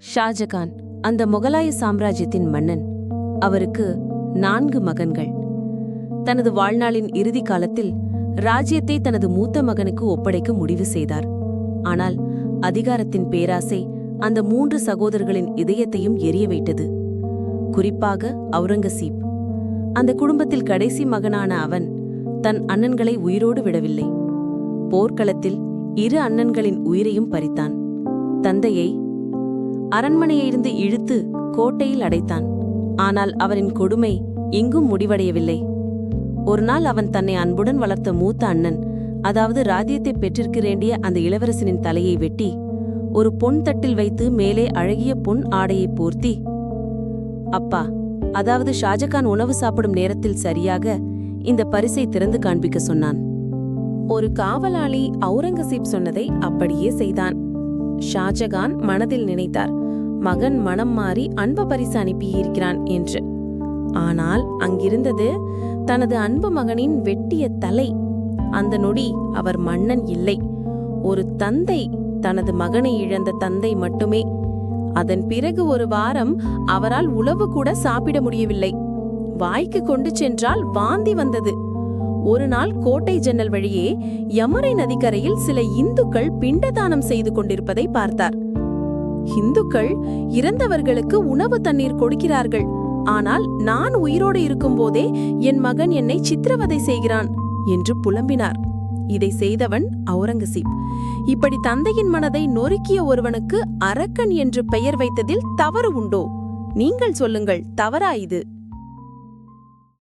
ஷாஜகான் அந்த முகலாய சாம்ராஜ்யத்தின் மன்னன். அவருக்கு நான்கு மகன்கள். தனது வாழ்நாளின் இறுதி காலத்தில் ராஜ்யத்தை தனது மூத்த மகனுக்கு ஒப்படைக்க முடிவு செய்தார். ஆனால் அதிகாரத்தின் பேராசை அந்த மூன்று சகோதரர்களின் இதயத்தையும் எரிய வைத்தது. குறிப்பாக அவுரங்கசீப். அந்த குடும்பத்தில் கடைசி மகனான அவன் தன் அண்ணன்களை உயிரோடு விடவில்லை. போர்க்களத்தில் இரு அண்ணன்களின் உயிரையும் பறித்தான். தந்தையை அரண்மனையிலிருந்து இழுத்து கோட்டையில் அடைத்தான். ஆனால் அவரின் கொடுமை எங்கும் முடிவடையவில்லை. ஒருநாள் அவன் தன்னை அன்புடன் வளர்த்த மூத்த அண்ணன் அதாவது ராஜ்யத்தை பெற்றிருக்க வேண்டிய அந்த இளவரசனின் தலையை வெட்டி ஒரு பொன் தட்டில் வைத்து மேலே அழகிய பொன் ஆடையை போர்த்தி அப்பா அதாவது ஷாஜகான் உணவு சாப்பிடும் நேரத்தில் சரியாக இந்த பரிசை திறந்து காண்பிக்க சொன்னான். ஒரு காவலாளி அவுரங்கசீப் சொன்னதை அப்படியே செய்தான். ஷாஜகான் மனதில் நினைத்தார். மகன் மனம் மாறி அன்பு பரிசு அனுப்பியிருக்கிறான் என்று. ஆனால் அங்கிருந்தது தனது அன்பு மகனின் வெட்டிய தலை. அந்த நொடி அவர் மன்னன் இல்லை. ஒரு தந்தை தனது மகனை இழந்த தந்தை மட்டுமே. அதன் பிறகு ஒரு வாரம் அவரால் உழவு கூட சாப்பிட முடியவில்லை. வாய்க்கு கொண்டு சென்றால் வாந்தி வந்தது. ஒரு நாள் கோட்டை ஜன்னல் வழியே யமுனை நதிக்கரையில் சில இந்துக்கள் பிண்டதானம் செய்து கொண்டிருப்பதை பார்த்தார். ஹிந்துக்கள் இறந்தவர்களுக்கு உணவு தண்ணீர் கொடுக்கிறார்கள். ஆனால் நான் உயிரோடு இருக்கும்போதே என் மகன் என்னை சித்திரவதை செய்கிறான் என்று புலம்பினார். இதை செய்தவன் அவுரங்கசீப் இப்படி தந்தையின் மனதை நொறுக்கிய ஒருவனுக்கு அரக்கன் என்று பெயர் வைத்ததில் தவறு உண்டோ? நீங்கள் சொல்லுங்கள் தவறா இது?